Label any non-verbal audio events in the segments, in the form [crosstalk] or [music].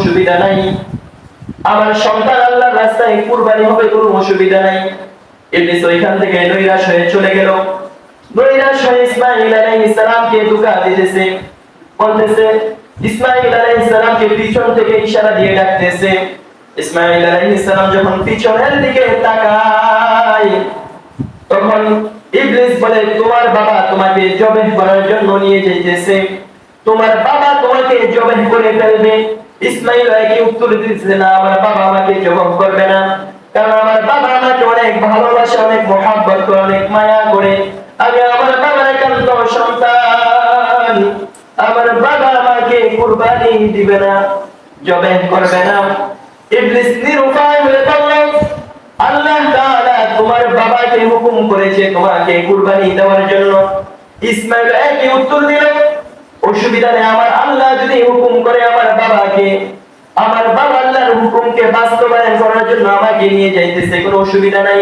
অসুবিধা নাই। আমার সন্তান আল্লাহর রাস্তায় কুরবানি হবে কোনো অসুবিধা নাই। ইবলিস ওইখান থেকে নৈরাশ হয়ে চলে গেল। নৈরাশ হয়ে ইসমাইল আলাইহিস সালামকে দুকা দিতেছে। বলতেছে ইসমাইল আলাইহিস সালামকে পিছন থেকে ইশারা দিয়ে ডাকতেছে। ইসমাইল আলাইহিস সালাম যখন পিছনের দিকে তাকায়, তখন ইবলিস বলে, তোমার বাবা তোমাকে জবেহ করার জন্য নিয়ে যাইতেছে। তোমার বাবা তোমাকে জবেহ করে ফেলবে। ইসমাইল একে উত্তর দিচ্ছে না, আমার বাবা আমাকে জবাব করবে না। কারণ আমার বাবা আমাকে অনেক ভালোবাসে, অনেক মহাব্বত করে, অনেক মায়া করে। আমি আমার বাবার একান্ত সন্তান। আমার বাবা আমাকে কুরবানি দিবে না জবেহ করবে না। ইবলিস নিরুপায় হয়ে পড়ল আল্লাহ তাআলা তোমার বাবাকে হুকুম করেছে তোমাকে কুরবানি দেওয়ার জন্য। ইসমাইল একই উত্তর দিল অসুবিধা নেই আমার আল্লাহ যদি হুকুম করে আমার বাবাকে আমার বাবা আল্লাহর হুকুমকে বাস্তবায়ন করার জন্য আমাকে নিয়ে যাইতেছে কোনো অসুবিধা নাই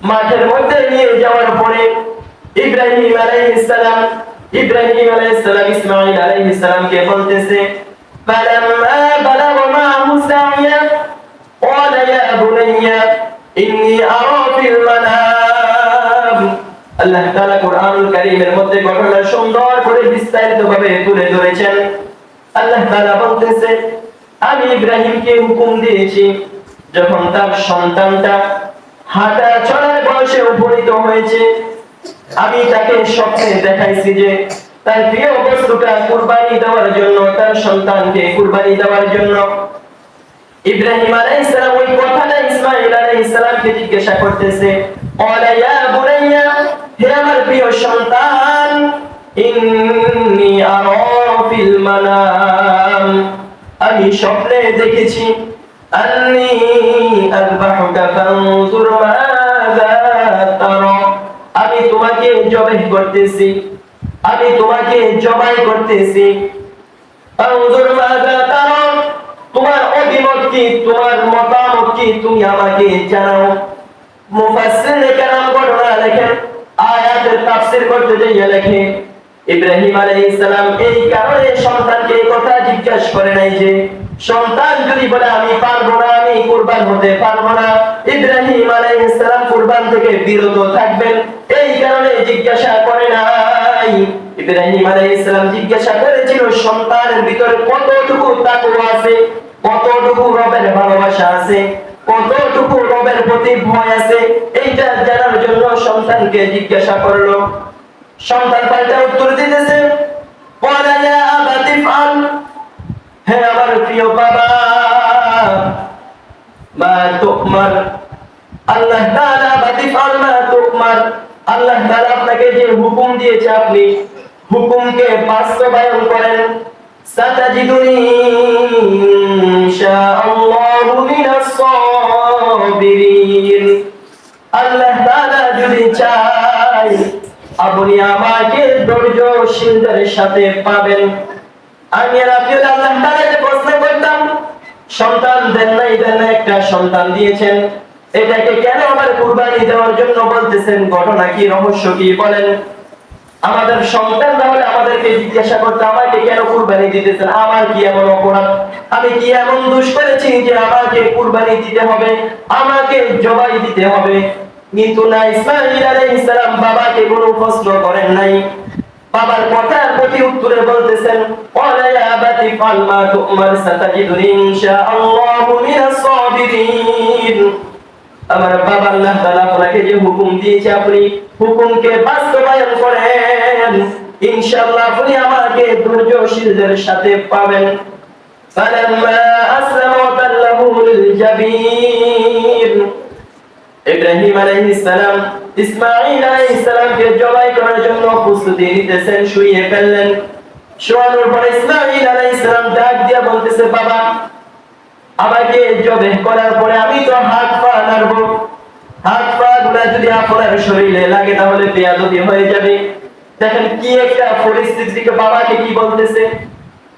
মাঠের মধ্যে নিয়ে যাওয়ার পরে ইব্রাহিম আলাইহিস সালাম ইব্রাহিম আলাইহিস সালাম ইসমাঈল আলাইহিস সালামকে বলতেছে فلما بلغ معه السعي قال يا بني إني أرى في المنام আল্লাহ তাআলা কোরআনুল কারীমের মধ্যে ঘটনা সুন্দর করে বিস্তারিত ভাবে তুলে ধরেছেন। আল্লাহ তাআলা বলতেছে, আমি ইব্রাহিমকে হুকুম দিয়েছি, যখন তার সন্তানটা হাঁটা চলার বয়সে উপনীত হয়েছে, আমি তাকে স্বপ্নে দেখাইছি যে তার প্রিয় বস্তুটা কুরবানি দেওয়ার জন্য, তার সন্তানকে কুরবানি দেওয়ার জন্য। ইব্রাহিম আলাইহিস সালাম ওই কথাটা ইসমাঈল আলাইহিস সালামকে জিজ্ঞাসা করতেছে ওয়ালা ইয়া বুনাইয়া হে আমার প্রিয় সন্তান, ইন্নী আরাফিল মানাম। আমি স্বপ্নে দেখেছি, আন্নী আযবাহুকা ফানজুর মাযা তারা। আমি তোমাকে জবাই করতেছি, আমি তোমাকে জবাই করতেছি। ফানজুর মাযা তারা, তোমার অভিমত কি, তোমার মতামত কি, তুমি আমাকে জানাও। মুফাসসির কেরাম ঘটনা লেখেন আয়াতের তাফসীর করতে লেখে ইব্রাহিম আলাইহিস সালাম এই কারণে সন্তানকে এই কথা জিজ্ঞাসা করে নাই যে, সন্তান যদি বলে, আমি পারব না, আমি কুরবান হতে পারব না। ইব্রাহিম আলাইহিস সালাম কুরবান থেকে বিরত থাকবেন। এই কারণে জিজ্ঞাসা করে নাই। ইব্রাহিম আলাইহিস সালাম জিজ্ঞাসা করেছিল, সন্তানের ভিতরে কতটুকু তাকওয়া আছে? কতটুকু রবের ভালোবাসা আছে? কতটুকু রবের প্রতি ভয় আছে, এইটা জানার জন্য সন্তানকে জিজ্ঞাসা করল। সন্তান পাল্টা উত্তর দিতেছে "ক্বালা ইয়া আবাতি ফাল, হে আমার প্রিয় বাবা, মা তুকমার, আল্লাহ তাআলা বাতি মা তুকমার, আল্লাহ তাআলা আপনাকে যে হুকুম দিয়েছে আপনি, হুকুমকে বাস্তবায়ন করেন। আল্লাহ যদি চায়, আপনি আমাকে সাথে পাবেন। আমি আল্লাহ প্রশ্ন করতাম, সন্তান দেন নাই, দেন একটা সন্তান দিয়েছেন। এটাকে কেন আবার কুরবানি দেওয়ার জন্য বলতেছেন? ঘটনা কি, রহস্য কি বলেন? আমাদের সন্তান তাহলে আমাদেরকে জিজ্ঞাসা করতে, আমাকে কেন কুরবানি দিতেছেন? আমার কি এমন অপরাধ? আমি কি এমন দোষ করেছি যে আমাকে কুরবানি দিতে হবে? আমাকে জবাই দিতে হবে? কিন্তু না ইসমাইল আলাইহিস সালাম বাবাকে কোনো প্রশ্ন করেন নাই। বাবার কথার প্রতি উত্তরে বলতেছেন, ওয়ালা ইয়া বাতি ফাল মা তুমার সাতাজিদুনি ইনশাআল্লাহু মিনাস সাবিরিন। আমার বাবা আল্লাহ তাআলা আপনাকে যে হুকুম দিয়েছে, আপনি হুকুমকে বাস্তবায়ন করেন। ইনশাআল্লাহ আপনি আমাকে ধৈর্যশীলদের সাথে পাবেন فلما أسلم وتله للجبين ইব্রাহিম আলাইহিস সালাম ইসমাঈল আলাইহিস সালামকে জবাই করার জন্য প্রস্তুতি নিতেছেন শুইয়ে ফেললেন শোয়ানোর পরে ইসমাঈল আলাইহিস সালাম ডাক দিয়া বলতেছে বাবা আমাকে জবে করার পরে আমি তো হাত পা নাড়বো হাত পা গুলা যদি আপনার শরীরে লাগে তাহলে বেয়াদবি হয়ে যাবে দেখেন কি একটা পরিস্থিতিকে বাবাকে কি বলতেছে?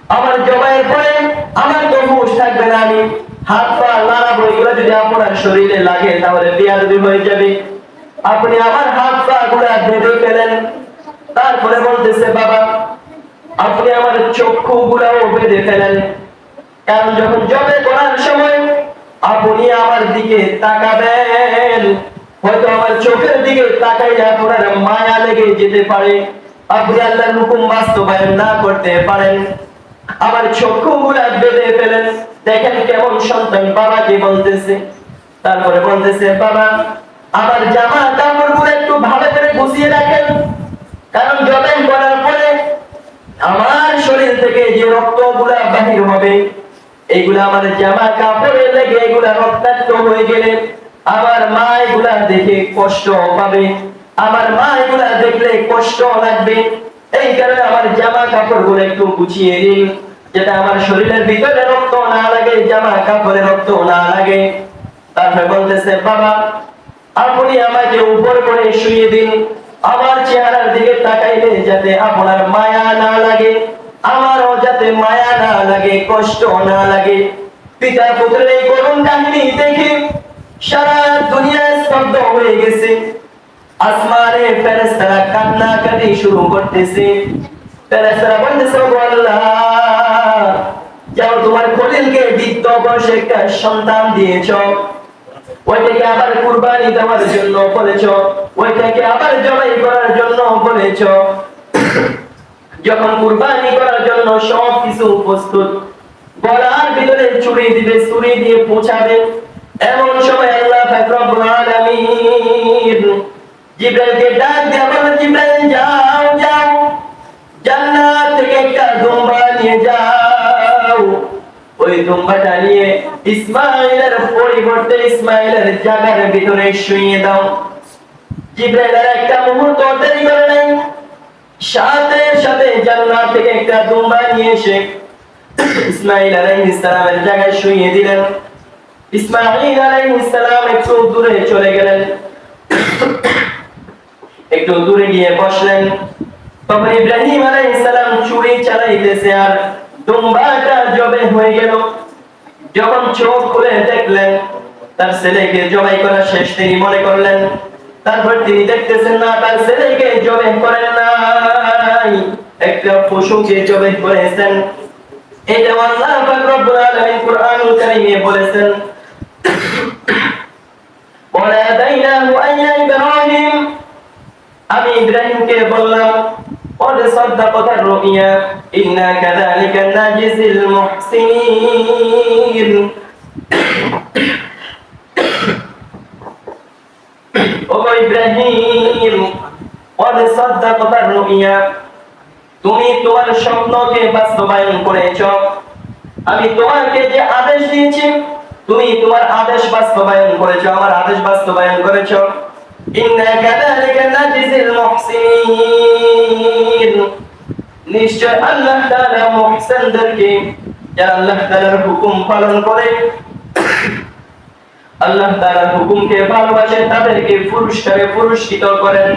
আমার জবাইয়ের পরে আমার হুঁশ থাকবে না আমি। হাত পা নাড়াবো, এগুলো যদি আপনার শরীরে লাগে, তাহলে বেয়াদবি হয়ে যাবে। আপনি আমার হাত পা গুলা বেঁধে ফেলেন। তারপরে বলতেছে, বাবা, আপনি আমার চক্ষু গুলাও বেঁধে ফেলেন। কারণ যখন জবে করার সময় আপনি আমার দিকে তাকাবেন হয়তো আমার চোখের দিকে তাকাইলে আপনার মায়া লেগে যেতে পারে। আপনি আল্লাহর হুকুম বাস্তবায়ন না করতে পারেন। আমার চক্ষু গুলা বেঁধে ফেলেন। দেখেন কেমন সন্তান বাবাকে বলতেছে। তারপরে বলতেছে, বাবা, আমার জামা কাপড়গুলো একটু ভালো করে গুছিয়ে রাখেন। কারণ জবাই করার পরে আমার শরীর থেকে যে রক্তগুলা বাহির হবে এইগুলা আমার জামা কাপড়ে লেগে, এগুলা রক্তাক্ত হয়ে গেলে আমার মা এগুলা দেখে কষ্ট পাবে, আমার মা এগুলা দেখলে কষ্ট লাগবে। এই কারণে আমার জামা কাপড়গুলো একটু গুছিয়ে দিন যেটা আমার শরীরের ভিতরে রক্ত না লাগে জামা কাপড়ে রক্ত না লাগে। তারপরে বলতেছে, বাবা, আপনি আমাকে উপর করে শুয়ে দিন। আমার চেহারার দিকে তাকাইলে যাতে আপনার মায়া না লাগে, আমারও যাতে মায়া না লাগে, কষ্ট না লাগে। পিতা পুত্রের এই করুণ কাহিনী দেখে সারা দুনিয়া স্তব্ধ হয়ে গেছে। আসমানে ফেরেশতারা কান্না কাটি শুরু করতেছে। ফেরেশতারা বলতেছে "ও আল্লাহ, যাও তোমার খলিলকে বৃদ্ধ বয়সে সন্তান দিয়েছ। ওইটাকে আবার কুরবানি দেওয়ার জন্য বলেছ। ওইটাকে আবার জবাই করার জন্য বলেছ। যখন কুরবানি করার জন্য সব কিছু প্রস্তুত, গলার ভিতরে চুরি দিবে, চুরি দিয়ে পৌঁছাবে। এমন সময় আল্লাহ রব্বুল আলামিন জিব্রাইলকে ডাক দিয়ে বলেন জিব্রাইল, যাও যাও। জান্নাত থেকে একটা দুম্বা নিয়ে যাও। ওই দুম্বাটা নিয়ে ইসমাইলের পরিবর্তে ইসমাইলের জায়গার ভিতরে শুইয়ে দাও। জিব্রাইলের একটা মুহূর্ত দেরি করে নাই। সাথে সাথে জান্নাত থেকে একটা দুম্বা নিয়ে এসে ইসমাইল আলাইহিস সালামের জায়গায় শুইয়ে দিলেন। ইসমাইল আলাইহিস সালাম একটু দূরে চলে গেলেন। একটু দূরে গিয়ে বসলেন। তখন ইব্রাহিম আলাইহিস সালাম চুরি চালাইতেছে আর দুম্বাটা জবে হয়ে গেল। যখন চোখ খুলে দেখলেন, তার ছেলেকে জবাই করা শেষ তিনি মনে করলেন, তারপর তিনি দেখতেছেন, না, তার ছেলেকে জবে করেন নাই। একটা পশুকে জবে করেছেন। এটা আল্লাহ পাক রব্বুল আলামিন কুরআনুল কারীমে বলেছেন আমি ইব্রাহিমকে বললাম قد صدقت الرؤيا إنا كذلك نجزي المحسنين ও [coughs] ইব্রাহিম قد صدقت الرؤيا তুমি তোমার স্বপ্নকে বাস্তবায়ন করেছ আমি তোমাকে যে আদেশ দিয়েছি তুমি তোমার আদেশ বাস্তবায়ন করেছ, আমার আদেশ বাস্তবায়ন করেছ। করে, আল্লাহ তাআলার হুকুমকে ভালোবাসে, তাদেরকে পুরস্কারে পুরস্কৃত করেন।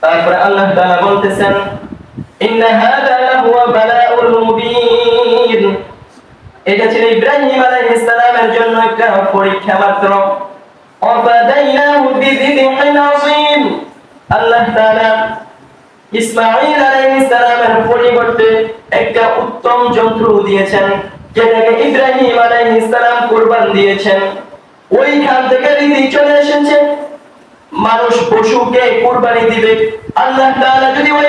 তারপরে আল্লাহ তাআলা বলতেছেন, ইন্না মুবিন এটা ছিল ইব্রাহিম আলাইহিস সালামের জন্য একটা পরীক্ষা মাত্র। অফাদাইনাহু বিযিবহিন আযীম। আল্লাহ তাআলা ইসমাঈল আলাইহিস সালামের পরিবর্তে একটা উত্তম যন্ত্র দিয়েছেন, যেটাকে ইব্রাহিম আলাইহিস সালাম কুরবান দিয়েছেন। ওইখান থেকে রীতি চলে এসেছে। মানুষ পশুকে কুরবানি দিবে। আল্লাহ তাআলা যদি ওই